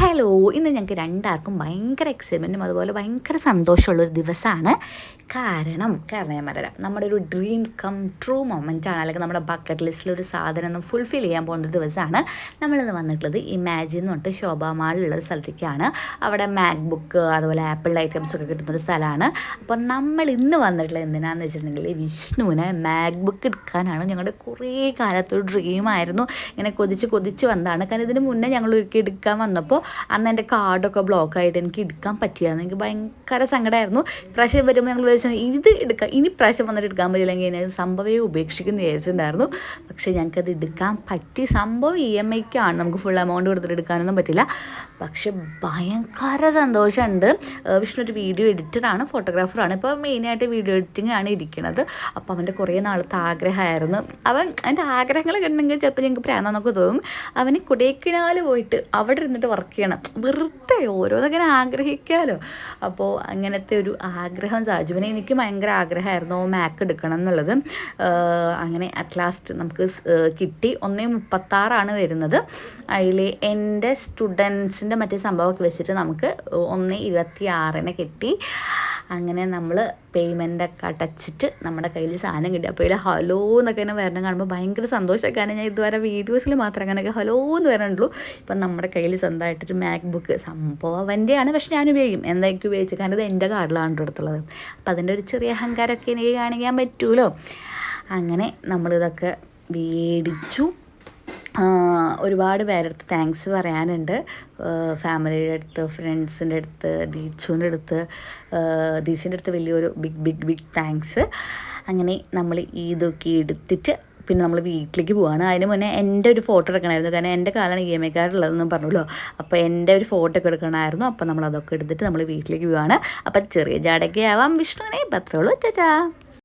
Hello ഇന്ന് ഞങ്ങൾക്ക് രണ്ടാർക്കും ഭയങ്കര എക്സൈറ്റ്മെന്റും അതുപോലെ ഭയങ്കര സന്തോഷമുള്ളൊരു ദിവസമാണ്. കാരണം കാരണം ഞാൻ പറയാം നമ്മുടെ ഒരു ഡ്രീം കം ട്രൂ മൊമെന്റ് ആണ് അല്ലെങ്കിൽ നമ്മുടെ ബക്കറ്റ് ലിസ്റ്റിലൊരു സാധനം ഒന്ന് ഫുൾഫിൽ ചെയ്യാൻ പോകുന്ന ദിവസമാണ്. നമ്മളിന്ന് വന്നിട്ടുള്ളത് ഇമാജിൻ എന്ന് പറഞ്ഞിട്ട് ശോഭാ മാളിലുള്ള സ്ഥലത്തേക്കാണ്. അവിടെ മാക്ബുക്ക് അതുപോലെ ആപ്പിൾ ഐറ്റംസ് ഒക്കെ കിട്ടുന്നൊരു സ്ഥലമാണ്. അപ്പോൾ നമ്മൾ ഇന്ന് വന്നിട്ടുള്ളത് എന്തിനാന്ന് വെച്ചിട്ടുണ്ടെങ്കിൽ വിഷ്ണുവിനെ മാക്ബുക്ക് എടുക്കാനാണ്. ഞങ്ങളുടെ കുറേ കാലത്തൊരു ഡ്രീമായിരുന്നു ഇങ്ങനെ കൊതിച്ച് കൊതിച്ച് വന്നതാണ്. കാരണം ഇതിന് മുന്നേ ഞങ്ങൾ ഒരുക്കി എടുക്കാൻ വന്നപ്പോൾ അന്ന് എന്റെ കാർഡൊക്കെ ബ്ലോക്ക് ആയിട്ട് എനിക്ക് എടുക്കാൻ പറ്റിയായിരുന്നു. എനിക്ക് ഭയങ്കര സങ്കടമായിരുന്നു. പ്രാവശ്യം വരുമ്പോൾ ഞങ്ങൾ വിചാരിച്ചു ഇത് എടുക്കാം ഇനി പ്രാവശ്യം വന്നിട്ട് എടുക്കാൻ പറ്റില്ലെങ്കിൽ ഞാൻ സംഭവമേ ഉപേക്ഷിക്കുന്നു വിചാരിച്ചിട്ടുണ്ടായിരുന്നു. പക്ഷേ ഞങ്ങൾക്കത് എടുക്കാൻ പറ്റി. സംഭവം ഇ എം ഐക്കാണ് നമുക്ക് ഫുൾ എമൗണ്ട് കൊടുത്തിട്ട് എടുക്കാനൊന്നും പറ്റില്ല. പക്ഷെ ഭയങ്കര സന്തോഷമുണ്ട്. വിഷ്ണു ഒരു വീഡിയോ എഡിറ്ററാണ് ഫോട്ടോഗ്രാഫറാണ് ഇപ്പോൾ മെയിനായിട്ട് വീഡിയോ എഡിറ്റിംഗ് ആണ് ഇരിക്കുന്നത് അപ്പോൾ അവന്റെ കുറേ നാളത്തെ ആഗ്രഹമായിരുന്നു. അവൻ എന്റെ ആഗ്രഹങ്ങൾ കണ്ടെങ്കിൽ ചിലപ്പോൾ ഞങ്ങൾക്ക് പ്രാന്താന്നൊക്കെ തോന്നും. അവന് കൊടൈക്കനാൽ പോയിട്ട് അവിടെ ഇരുന്നിട്ട് വർക്ക് ചെയ്യണം വെറുതെ ഓരോന്നൊക്കെ ആഗ്രഹിക്കാമല്ലോ അപ്പോൾ അങ്ങനത്തെ ഒരു ആഗ്രഹം സാജുവിനെ എനിക്ക് ഭയങ്കര ആഗ്രഹമായിരുന്നു മാക്ക് എടുക്കണം എന്നുള്ളത്. അങ്ങനെ അറ്റ് ലാസ്റ്റ് നമുക്ക് കിട്ടി. ഒന്നേ മുപ്പത്താറാണ് വരുന്നത്. അതിൽ എന്റെ സ്റ്റുഡൻസിന്റെ മറ്റേ സംഭവമൊക്കെ വെച്ചിട്ട് നമുക്ക് ഒന്ന് ഇരുപത്തി ആറിന് കിട്ടി. അങ്ങനെ നമ്മൾ പേയ്മെന്റൊക്കെ അടച്ചിട്ട് നമ്മുടെ കയ്യിൽ സാധനം കിട്ടി. അപ്പോൾ ഇതിൽ ഹലോ എന്നൊക്കെ ഇങ്ങനെ വരണം കാണുമ്പോൾ ഭയങ്കര സന്തോഷമൊക്കെയാണ് ഞാൻ ഇതുവരെ വീഡിയോസിൽ മാത്രം അങ്ങനെയൊക്കെ ഹലോ എന്ന് വരണുള്ളൂ. ഇപ്പം നമ്മുടെ കയ്യിൽ സ്വന്തമായിട്ടൊരു മാക് ബുക്ക് സംഭവം അവന്റെയാണ് പക്ഷെ ഞാൻ ഉപയോഗിക്കും. എന്തായിരിക്കും ഉപയോഗിച്ച് കാരണം ഇത് എന്റെ കാർഡിലാണ് എടുത്തുള്ളത് അപ്പോൾ അതിന്റെ ഒരു ചെറിയ അഹങ്കാരമൊക്കെ എനിക്ക് കാണിക്കാൻ പറ്റുമല്ലോ അങ്ങനെ നമ്മളിതൊക്കെ മേടിച്ചു. ഒരുപാട് പേരടുത്ത് താങ്ക്സ് പറയാനുണ്ട്. ഫാമിലിയുടെ അടുത്ത് ഫ്രണ്ട്സിന്റെ അടുത്ത് ദീച്ചുവിന്റെ അടുത്ത് ദീച്ചുവിന്റെ അടുത്ത് വലിയൊരു ബിഗ് ബിഗ് ബിഗ് താങ്ക്സ് അങ്ങനെ നമ്മൾ ഇതൊക്കെ എടുത്തിട്ട് പിന്നെ നമ്മൾ വീട്ടിലേക്ക് പോവാണ്. അതിന് മുന്നേ എന്റെ ഒരു ഫോട്ടോ എടുക്കണമായിരുന്നു. കാരണം എന്റെ കാലാണ് ഇ എം ഐ കാർഡുള്ളതെന്ന് പറഞ്ഞല്ലോ. അപ്പോൾ എന്റെ ഒരു ഫോട്ടോ ഒക്കെ എടുക്കണമായിരുന്നു. അപ്പോൾ നമ്മൾ അതൊക്കെ എടുത്തിട്ട് നമ്മൾ വീട്ടിലേക്ക് പോവാണ്. അപ്പം ചെറിയ ജാടൊക്കെ ആവാം. വിഷ്ണുവിനെ ഉള്ളൂ. ചേട്ടാ